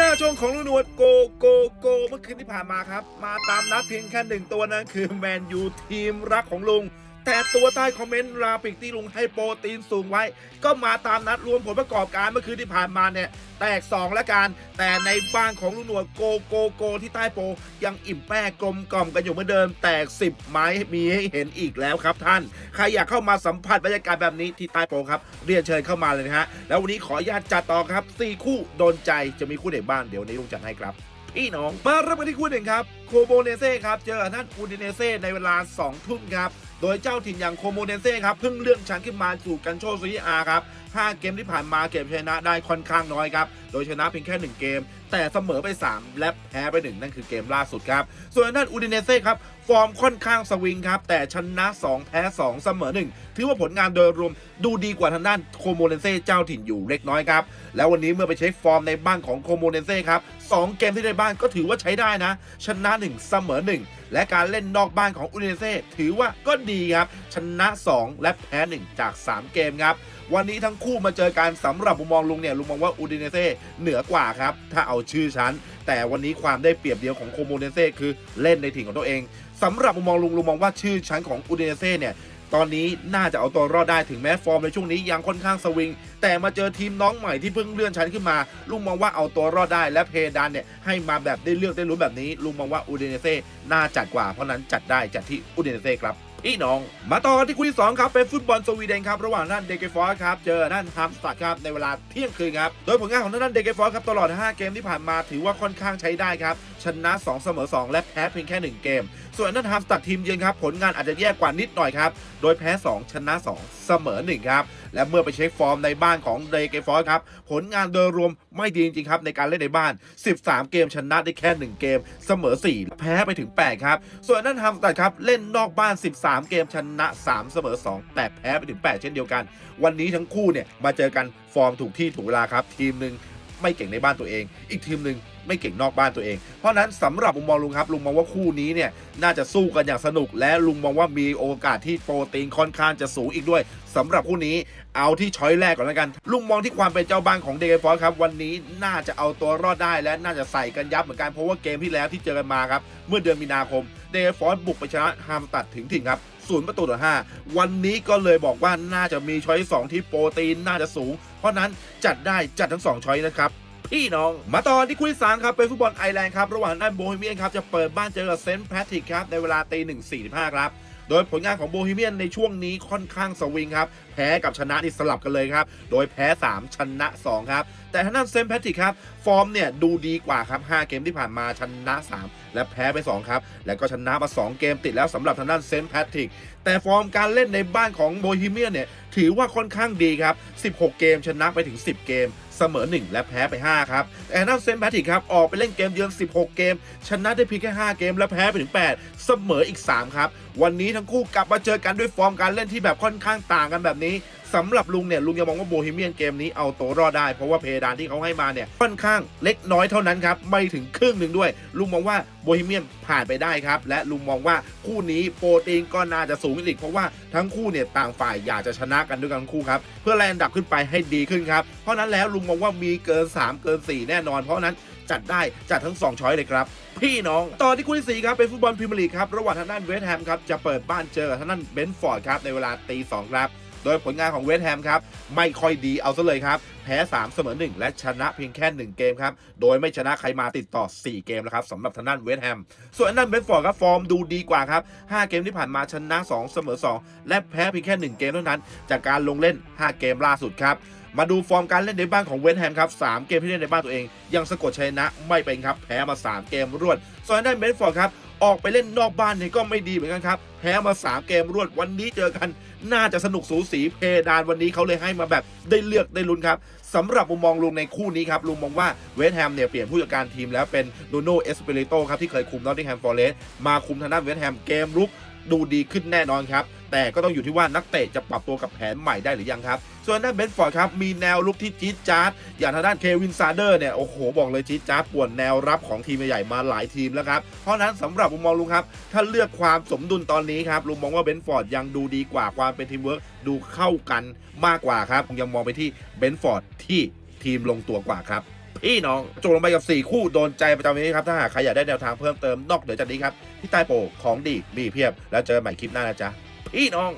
หน้าช่องของลุงหนวดโกโกโกเมื่อคืนที่ผ่านมาครับ มาตามนัดเพียงแค่หนึ่งตัวนั่นคือแมนยูทีมรักของลุง แต่ตัวใต้คอมเมนต์ราปิกที่ลุงให้โปรตีนสูงไว้ ก็มาตามนัดรวมผลประกอบการเมื่อคืนที่ผ่านมาเนี่ย แตก 2 แล้วกัน แต่ในบ้านของลุงหนวดโกโกโกที่ใต้โปรยังอิ่มแป้กลมกล่อมกันอยู่เหมือนเดิม แตก 10 ไม้มีให้เห็นอีกแล้วครับท่าน ใครอยากเข้ามาสัมผัสบรรยากาศแบบนี้ที่ใต้โปรครับเรียนเชิญเข้ามาเลยนะฮะแล้ววันนี้ขออนุญาตจัดต่อครับ4คู่โดนใจจะมีคู่ไหนบ้างเดี๋ยวนี้ลุงจัดให้ครับพี่น้องมาเริ่มกันที่คู่หนึ่งครับโคโมเนเซ่ครับเจอท่านอูดิเนเซ่ในเวลา2ทุ่มครับ โดยเจ้าถิ่นอย่างโคโมเนเซ่ครับเพิ่งเลื่อนชั้นขึ้นมาสู่กันโชซีอาครับ5เกมที่ผ่านมาเก็บชนะได้ค่อนข้างน้อยครับ โดยชนะเพียงแค่ 1 เกม แต่เสมอไป 3 และแพ้ไป 1 นั่นคือเกมล่าสุดครับ ส่วนด้านอูดิเนเซ่ครับ ฟอร์มค่อนข้างสวิงครับ แต่ชนะ 2 แพ้ 2 เสมอ 1 ถือว่าผลงานโดยรวมดูดีกว่าทางด้านโคโมเนเซ่เจ้าถิ่นอยู่เล็กน้อยครับ แล้ววันนี้เมื่อไปเช็คฟอร์มในบ้านของโคโมเนเซ่ครับ2เกมที่ในบ้านก็ถือว่าใช้ได้นะ ชนะ 1 เสมอ 1 และการเล่นนอกบ้านของอูดิเนเซ่ถือว่าก็ดีครับ ชนะ 2 และแพ้ 1 จาก 3 เกมครับวันนี้ทั้งคู่มาเจอกันสำหรับมุมมองลุงเนี่ยลุงมองว่าอูดิเนเซ่เหนือกว่าครับถ้าเอาชื่อชั้น แต่วันนี้ความได้เปรียบเดียวของโคโมเนเซ่คือเล่นในถิ่นของตัวเองสำหรับมุมมองลุงลุงมองว่าชื่อชั้นของอูดิเนเซ่เนี่ยตอนนี้น่าจะเอาตัวรอดได้ถึงแม้ฟอร์มในช่วงนี้ยังค่อนข้างสวิง แต่มาเจอทีมน้องใหม่ที่เพิ่งเลื่อนชั้นขึ้นมา ลุงมองว่าเอาตัวรอดได้และเพดานเนี่ยให้มาแบบได้เลือกได้รู้นแบบนี้ ลุงมองว่าอูดิเนเซ่น่าจัดกว่าเพราะนั้นจัดได้จัดที่อูดิเนเซ่ครับ พี่น้อง มาต่อกันที่คู่ที่2ครับเป็นฟุตบอลสวีเดนครับระหว่างนั่นเดเกฟอร์ครับเจอนั่นฮัมสตัดครับในเวลาเที่ยงคืนครับโดยผลงานของนั่นเดเกฟอร์ครับตลอด 5 เกมที่ผ่านมาถือว่าค่อนข้างใช้ได้ครับชนะ2เสมอ2 และแพ้เพียงแค่ 1 เกม ส่วนนั่นฮัมสตัดทีมเยือนครับผลงานอาจจะแย่กว่านิดหน่อยครับโดยแพ้ 2 ชนะ 2 เสมอ1ครับ และเมื่อไปเช็คฟอร์มในบ้านของเดเกฟอร์ครับผลงานโดยรวมไม่ดีจริงๆครับในการเล่นในบ้าน 13 เกมชนะได้แค่ 1 เกม เสมอ 4 แพ้ไปถึง 8 ครับ ส่วนน่านฮัมสตัดครับเล่นนอกบ้าน 13 เกมชนะ 3 เสมอ 2 แต่แพ้ไปถึง 8 เช่นเดียวกัน วันนี้ทั้งคู่เนี่ยมาเจอกันฟอร์มถูกที่ถูกเวลาครับ ทีมหนึ่ง ไม่เก่งในบ้านตัวเอง อีกทีมหนึ่งไม่เก่งนอกบ้านตัวเอง เพราะนั้นสำหรับมุมมองลุงครับลุงมองว่าคู่นี้เนี่ยน่าจะสู้กันอย่างสนุก และลุงมองว่ามีโอกาสที่โปรตีนค่อนข้างจะสูงอีกด้วยสำหรับคู่นี้เอาที่ช้อยแรกก่อนแล้วกัน ลุงมองที่ความเป็นเจ้าบ้านของเดกฟอร์ครับวันนี้น่าจะเอาตัวรอดได้และน่าจะใส่กันยับเหมือนกันเพราะว่าเกมที่แล้วที่เจอกันมาครับเมื่อเดือนมีนาคมเดกฟอร์บุกไปชนะฮามตัดถึงถิ่นครับ ศูนย์ประตูต่อห้าวันนี้ก็เลยบอกว่าน่าจะมีช้อยสองที่โปรตีนน่าจะสูง เพราะนั้นจัดได้จัดทั้งสองช้อยนะครับพี่น้อง มาตอนที่คู่ที่สามครับ เป็นฟุตบอลไอร์แลนด์ครับ ระหว่างด้านโบฮีเมียนครับ จะเปิดบ้านเจอกับเซนต์แพทริกครับ ในเวลาตีหนึ่งสี่สิบห้าครับ โดยผลงานของโบฮีเมียนในช่วงนี้ค่อนข้างสวิงครับ แพ้กับชนะนี่สลับกันเลยครับ โดยแพ้ 3 ชนะ 2 ครับ แต่ทางด้านเซนแพทริกครับ ฟอร์มเนี่ยดูดีกว่าครับ 5 เกมที่ผ่านมาชนะ 3 และแพ้ไป 2 ครับ แล้วก็ชนะมา 2 เกมติดแล้วสำหรับทางด้านเซนแพทริกแต่ฟอร์มการเล่นในบ้านของโบฮีเมียนเนี่ยถือว่าค่อนข้างดีครับ 16 เกมชนะไปถึง 10 เกมเสมอ 1 และแพ้ไป 5 ครับแต่ทางด้านเซนแพทริกครับ ออกไปเล่นเกมเยือน 16 เกม ชนะได้เพียงแค่ 5 เกม และแพ้ไปถึง 8 เสมออีก 3 ครับ วันนี้ทั้ทั้งคู่กลับมาเจอกันด้วยฟอร์มการเล่นที่แบบค่อนข้างต่างกันแบบนี้สำหรับลุงเนี่ยลุงยังมองว่าโบฮีเมียนเกมนี้เอาตัวรอดได้ เพราะว่าเพดานที่เขาให้มาเนี่ยค่อนข้างเล็กน้อยเท่านั้นครับ ไม่ถึงครึ่งหนึ่งด้วย ลุงมองว่าโบฮีเมียนผ่านไปได้ครับ และลุงมองว่าคู่นี้โปรตีนก็น่าจะสูงอีกเพราะว่าทั้งคู่เนี่ยต่างฝ่ายอยากจะชนะกันด้วยกันคู่ครับเพื่อแลนดับขึ้นไปให้ดีขึ้นครับเพราะนั้นแล้วลุงมองว่ามีเกิน 3 เกิน 4 แน่นอน เพราะนั้น จัดได้จัดทั้ง 2 ช้อยเลยครับ พี่น้องต่อที่คู่ที่สี่ครับเป็นฟุตบอลพรีเมียร์ลีกครับระหว่างทางด้านเวสต์แฮมครับจะเปิดบ้านเจอกับทางด้านเบนฟอร์ดครับในเวลาตีสองครับโดยผลงานของเวสต์แฮมครับไม่ค่อยดีเอาซะเลยครับ พ้ 3 เสมอ 1 และชนะเพียงแค่ 1 เกมครับ โดยไม่ชนะใครมาติดต่อ 4 เกมแล้วครับสำหรับทางด้านเวสต์แฮม ส่วนทางด้านเบนฟอร์ดครับฟอร์มดูดีกว่าครับ 5 เกมที่ผ่านมาชนะ 2 เสมอ 2 และแพ้เพียงแค่ 1 เกมเท่านั้น จากการลงเล่น 5 เกมล่าสุดครับมาดูฟอร์มการเล่นในบ้านของเวสต์แฮมครับ3เกมที่เล่นในบ้านตัวเอง ยังสะกดชัยชนะไม่เป็นครับ แพ้มา 3 เกมรวด ส่วนทางด้านเบนฟอร์ดครับ ออกไปเล่นนอกบ้านเนี่ยก็ไม่ดีเหมือนกันครับ แพ้มา3เกมรวดวันนี้เจอกัน น่าจะสนุกสูสีเพดานวันนี้เขาเลยให้มาแบบได้เลือกได้ลุ้นครับสำหรับมุมมองลุงในคู่นี้ครับลุงมองว่าเวสต์แฮมเนี่ยเปลี่ยนผู้จัดการทีมแล้วเป็นดูโนเอสเปเรโตครับที่เคยคุมนอตติงแฮมฟอร์เรสต์มาคุมทางด้านเวสต์แฮมเกมรุกดูดีขึ้นแน่นอนครับ แต่ก็ต้องอยู่ที่ว่านักเตะจะปรับตัวกับแผนใหม่ได้หรือยังครับ ส่วนด้านเบนฟอร์ดครับ มีแนวลุกที่จี๊ดจ๊าดอย่างทางด้านเควินซาเดอร์เนี่ย โอ้โห บอกเลยจี๊ดจ๊าดป่วนแนวรับของทีมใหญ่มาหลายทีมแล้วครับ เพราะนั้นสำหรับมุมมองลุงครับ ถ้าเลือกความสมดุลตอนนี้ครับลุงมองว่าเบนฟอร์ดยังดูดีกว่าความเป็นทีมเวิร์กดูเข้ากันมากกว่าครับผมยังมองไปที่เบนฟอร์ดที่ทีมลงตัวกว่าครับ พี่น้องจบลงไปกับ 4 คู่โดนใจประจำวันนี้ครับ ถ้าหากใครอยากได้แนวทางเพิ่มเติมนอกเหนือจากนี้ครับ ที่ใต้โปรของดีมีเพียบ แล้วเจอกันใหม่คลิปหน้านะจ๊ะพี่น้อง